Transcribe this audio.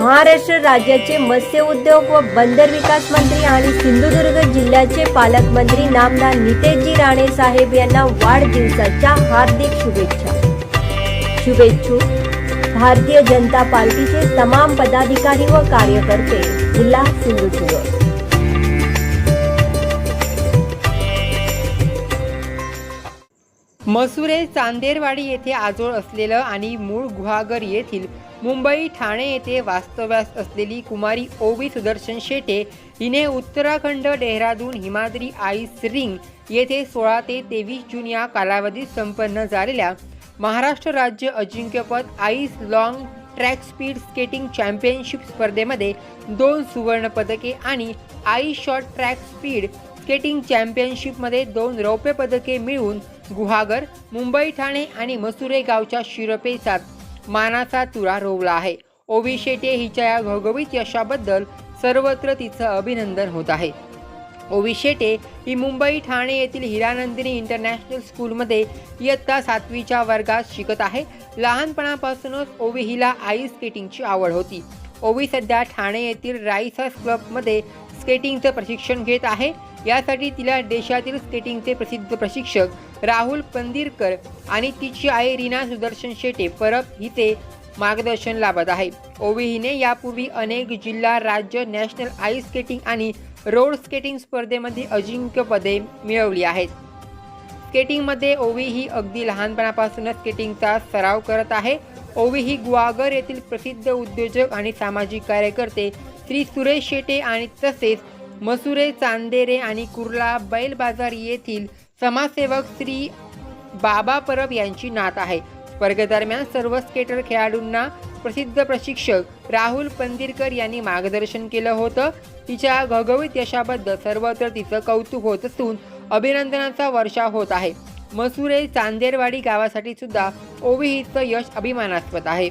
महाराष्ट्र राज्याचे मत्स्य उद्योग व बंदर विकास मंत्री आणि सिंधुदुर्ग जिल्ह्याचे पालकमंत्री नामदार नितेशजी राणे साहेब यांना वाढदिवसाच्या हार्दिक शुभेच्छा. शुभेच्छुक भारतीय जनता पार्टीचे तमाम पदाधिकारी व कार्यकर्ते जिल्हा सिंधुदुर्ग मसुरे चांदेरवाडी येथे आजोळ असलेलं आणि मूळ गुहागर येथील मुंबई ठाणे येथे वास्तव्यास असलेली कुमारी ओवी सुदर्शन शेटे हिने उत्तराखंड डेहराडून हिमाद्री आईस रिंग येथे सोळा ते तेवीस जून या कालावधीत संपन्न झालेल्या महाराष्ट्र राज्य अजिंक्यपद ice long track speed skating championship स्पर्धेमध्ये दोन सुवर्णपदके आणि ice short track speed skating चॅम्पियनशिपमध्ये दोन रौप्य पदके मिळवून गुहागर मुंबई ठाणे आणि मसुरे गावच्या शिरपेसात मानाचा तुरा रोवला आहे. ओवी शेटे हिच्या या घवघवीत यशाबद्दल सर्वत्र तिचं अभिनंदन होत आहे. ओवी शेटे ही मुंबई ठाणे येथील हिरानंदिनी इंटरनॅशनल स्कूलमध्ये इयत्ता सातवीच्या वर्गात शिकत आहे. लहानपणापासूनच ओवी हिला आईस स्केटिंगची आवड होती. ओवी सध्या ठाणे येथील राईसर्स क्लबमध्ये स्केटिंगचं प्रशिक्षण घेत आहे. यासाठी तिला देशातील स्केटिंगचे प्रसिद्ध प्रशिक्षक राहुल पंदिरकर आणि तिची आई रीना सुदर्शन शेटे परब हिचे मार्गदर्शन लाभत आहे. ओवी हिने यापूर्वी अनेक जिल्हा राज्य नॅशनल आईस स्केटिंग आणि रोड स्केटिंग स्पर्धेमध्ये अजिंक्यपदे मिळवली आहेत. स्केटिंगमध्ये ओवी ही अगदी लहानपणापासूनच स्केटिंगचा सराव करत आहे. ओवी ही गुवागर येथील प्रसिद्ध उद्योजक आणि सामाजिक कार्यकर्ते श्री सुरेश शेटे आणि तसेच मसुरे चांदेरे आणि कुर्ला बैल बाजार येथील समाजसेवक श्री बाबा परब यांची नात आहे. स्पर्धेदरम्यान सर्व स्केटर खेळाडूंना प्रसिद्ध प्रशिक्षक राहुल पंदिरकर यांनी मार्गदर्शन केलं होतं. तिच्या घवघवीत यशाबद्दल सर्वत्र तिचं कौतुक होत असून अभिनंदनाचा वर्षा होत आहे. मसुरे चांदेरवाडी गावासाठी सुद्धा ओवी हिचं यश अभिमानास्पद आहे.